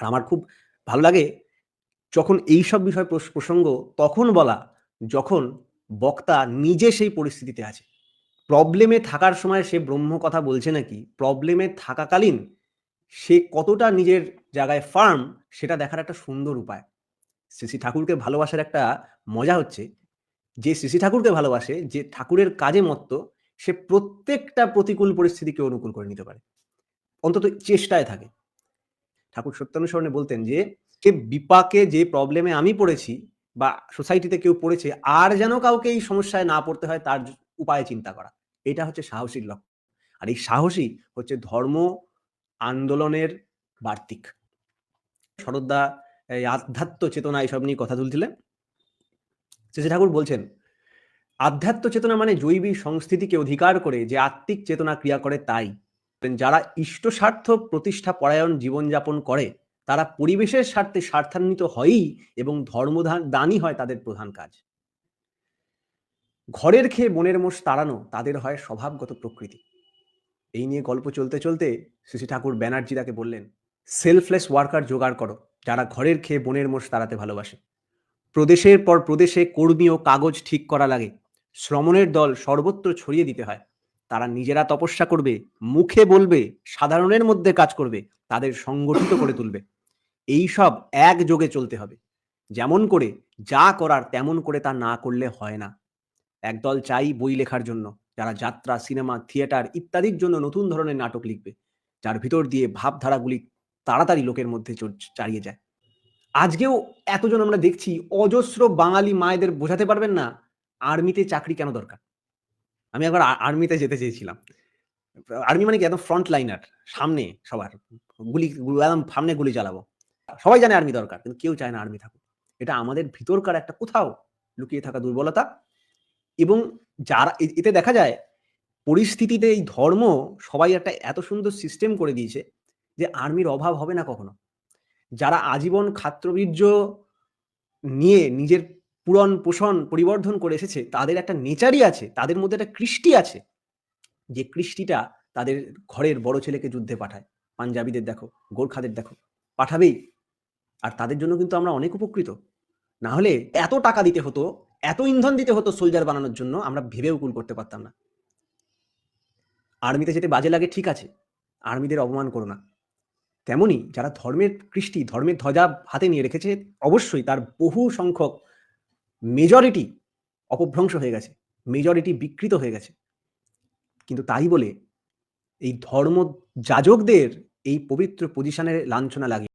আর আমার খুব ভালো লাগে যখন এইসব বিষয় প্রসঙ্গ তখন বলা, যখন বক্তা নিজে সেই পরিস্থিতিতে আছে। প্রবলেমে থাকার সময় সে ব্রহ্ম কথা বলছে নাকি প্রবলেমে থাকাকালীন সে কতটা নিজের জায়গায় ফার্ম সেটা দেখার একটা সুন্দর উপায়। শ্রী ঠাকুরকে ভালোবাসার একটা মজা হচ্ছে যে শ্রী ঠাকুরকে ভালোবাসে যে ঠাকুরের কাজে মত্ত সে প্রত্যেকটা প্রতিকূল পরিস্থিতিকে অনুকূল করে নিতে পারে। অন্তত চেষ্টায় থাকে। ঠাকুর সত্যানুসরণে বলতেন যে বিপাকে যে প্রবলেমে আমি পড়েছি বা সোসাইটিতে কেউ পড়েছে, আর যেন কাউকে এই সমস্যায় না পড়তে হয়, তার উপায় চিন্তা করা। এটা হচ্ছে সাহসীর লক্ষ্য। আর এই সাহসী হচ্ছে ধর্ম আন্দোলনের বার্তিক। শরদ্দা এই আধ্যাত্ম চেতনা এইসব নিয়ে কথা তুলছিলেন। শ্রী ঠাকুর বলছেন, আধ্যাত্ম চেতনা মানে জৈবিক সংস্থিতিকে অধিকার করে যে আত্মিক চেতনা ক্রিয়া করে তাই। যারা ইষ্ট স্বার্থ প্রতিষ্ঠা পরায়ণ জীবনযাপন করে, তারা পরিবেশের স্বার্থে স্বার্থান্বিত হয়ই এবং ধর্মদান দানই হয় তাদের প্রধান কাজ। ঘরের খেয়ে বনের মোষ তাড়ানো তাদের হয় স্বভাবগত প্রকৃতি। এই নিয়ে গল্প চলতে চলতে শ্রী ঠাকুর ব্যানার্জি তাকে বললেন সেলফলেস ওয়ার্কার জোগাড় করো, যারা ঘরের খেয়ে বনের মোষ তাড়াতে ভালোবাসে। প্রদেশের পর প্রদেশে কর্মী ও কাগজ ঠিক করা লাগে। শ্রমণের দল সর্বত্র ছড়িয়ে দিতে হয়। তারা নিজেরা তপস্যা করবে, মুখে বলবে, সাধারণের মধ্যে কাজ করবে, তাদের সংগঠিত করে তুলবে। এই সব একযোগে চলতে হবে। যেমন করে, যা করার তেমন করে তা না করলে হয় না। একদল চাই বই লেখার জন্য, যারা যাত্রা, সিনেমা, থিয়েটার ইত্যাদির জন্য নতুন ধরনের নাটক লিখবে, যার ভিতর দিয়ে ভাবধারাগুলি তাড়াতাড়ি লোকের মধ্যে চালিয়ে যায়। আজকেও এতজন আমরা দেখছি অজস্র বাঙালি মায়েদের বোঝাতে পারবেন না, আর্মিতে চাকরি কেন দরকার? আমি একবার আর্মিতে যেতে চেয়েছিলাম। আর্মি মানে কি একদম ফ্রন্ট লাইনার সামনে সবার। গুলি, একদম সামনে গুলি চালাবো। সবাই জানে আর্মি দরকার, কিন্তু কেউ চায় না আর্মি থাকুক। এটা আমাদের ভিতরকার একটা কোথাও লুকিয়ে থাকা দুর্বলতা। এবং যারা এতে দেখা যায়, পরিস্থিতিতে এই ধর্ম সবাই একটা এত সুন্দর সিস্টেম করে দিয়েছে যে আর্মির অভাব হবে না কখনো। যারা আজীবন খাত্রবীর্য নিয়ে নিজের পূরণ, পোষণ, পরিবর্ধন করে এসেছে, তাদের একটা নেচারই আছে, তাদের মধ্যে একটা কৃষ্টি আছে। যে কৃষ্টিটা তাদের ঘরের বড় ছেলেকে যুদ্ধে পাঠায়। পাঞ্জাবিদের দেখো, গোর্খাদের দেখো, পাঠাবেই। আর তাদের জন্য কিন্তু আমরা অনেক উপকৃত। না হলে এত টাকা দিতে হতো, এত ইন্ধন দিতে হতো সোলজার বানানোর জন্য, আমরা ভেবেও কুল করতে পারতাম না। আর্মিতে যেতে বাজে লাগে, ঠিক আছে। আর্মিদের অপমান করো না। তেমনি যারা ধর্মের কৃষ্টি, ধর্মের ধ্বজা হাতে নিয়ে রেখেছে, অবশ্যই তার বহু সংখ্যক মেজরিটি অপভ্রংশ হয়ে গেছে মেজরিটি বিকৃত হয়ে গেছে। কিন্তু তাই বলে এই ধর্ম যাজকদের এই পবিত্র পজিশনের লাঞ্ছনা লাগে